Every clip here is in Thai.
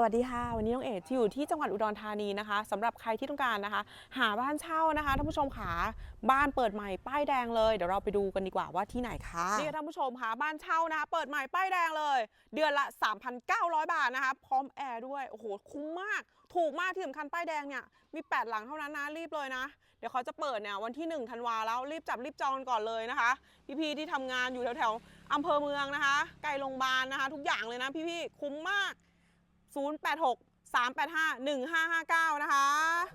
สวัสดีค่ะ วันนี้น้องเอ๋ที่อยู่ที่จังหวัดอุดรธานีนะคะสำหรับใครที่ต้องการนะคะ หาบ้านเช่านะคะท่านผู้ชมขาบ้านเปิดใหม่ป้ายแดงเลยเดี๋ยวเราไปดูกันดีกว่าว่าที่ไหนคะนี่ท่านผู้ชมค่ะบ้านเช่านะคะ เปิดใหม่ป้ายแดงเลย เดือนละ 3,900 บาทนะคะ พร้อมแอร์ด้วยโอ้โหคุ้มมาก ถูกมากที่สำคัญป้ายแดงเนี่ยมี 8 หลังเท่านั้นนะรีบเลยนะ เดี๋ยวเขาจะเปิดเนี่ยวันที่1ธันวาแล้วรีบจับรีบจองก่อนเลยนะคะ พี่ๆที่ทำงานอยู่แถวๆอำเภอเมืองนะคะใกล้โรงพยาบาลนะคะ ทุกอย่างเลยนะพี่ๆคุ้มมาก 086 385 1559 นะคะ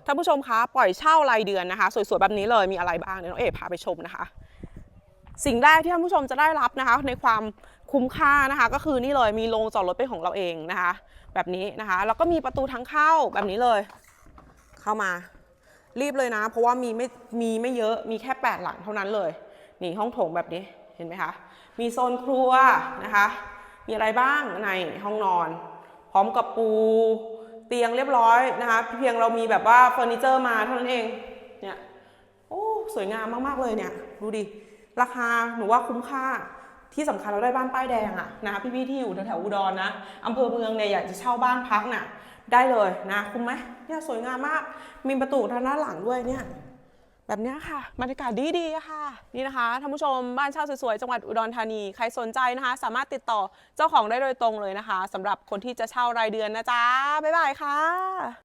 ท่านผู้ชมคะปล่อยเช่ารายเดือนนะคะ สวยๆ แบบนี้เลยมีอะไรบ้างเดี๋ยวน้องเอ๋พาไปชมนะคะ สิ่งแรกที่ท่านผู้ชมจะได้รับนะคะ ในความคุ้มค่านะคะ ก็คือนี่เลยมีโรงจอดรถเป็นของเราเองนะคะ แบบนี้นะคะ แล้วก็มีประตูทางเข้าแบบนี้เลย เข้ามา รีบเลยนะ เพราะว่ามีไม่มีไม่เยอะมีแค่ 8 หลังเท่านั้นเลยนี่ห้องโถงแบบนี้เห็นไหมคะมีโซนครัวนะคะ มีอะไรบ้างในห้องนอน พร้อมกับปูเตียงเรียบร้อยนะคะ เพียงเรามีแบบว่าเฟอร์นิเจอร์มาเท่านั้นเอง เนี่ย โอ้ สวยงามมาก ๆ เลยเนี่ย ดูดิ ราคาหนูว่าคุ้มค่า ที่สำคัญเราได้บ้านป้ายแดงอะนะคะพี่ๆที่อยู่แถวๆอุดรนะอำเภอเมืองเนี่ยอยากจะเช่าบ้านพักน่ะ ได้เลยนะ คุ้มไหมเนี่ยสวยงามมาก มีประตูทางด้านหลังด้วยเนี่ย แบบนี้ค่ะบรรยากาศดีดีๆค่ะ นี่นะคะท่านผู้ชมบ้านเช่าสวยๆจังหวัดอุดรธานี ใครสนใจนะคะ สามารถติดต่อเจ้าของได้โดยตรงเลยนะคะสำหรับคนที่จะเช่ารายเดือนนะจ๊ะบ๊ายบายค่ะ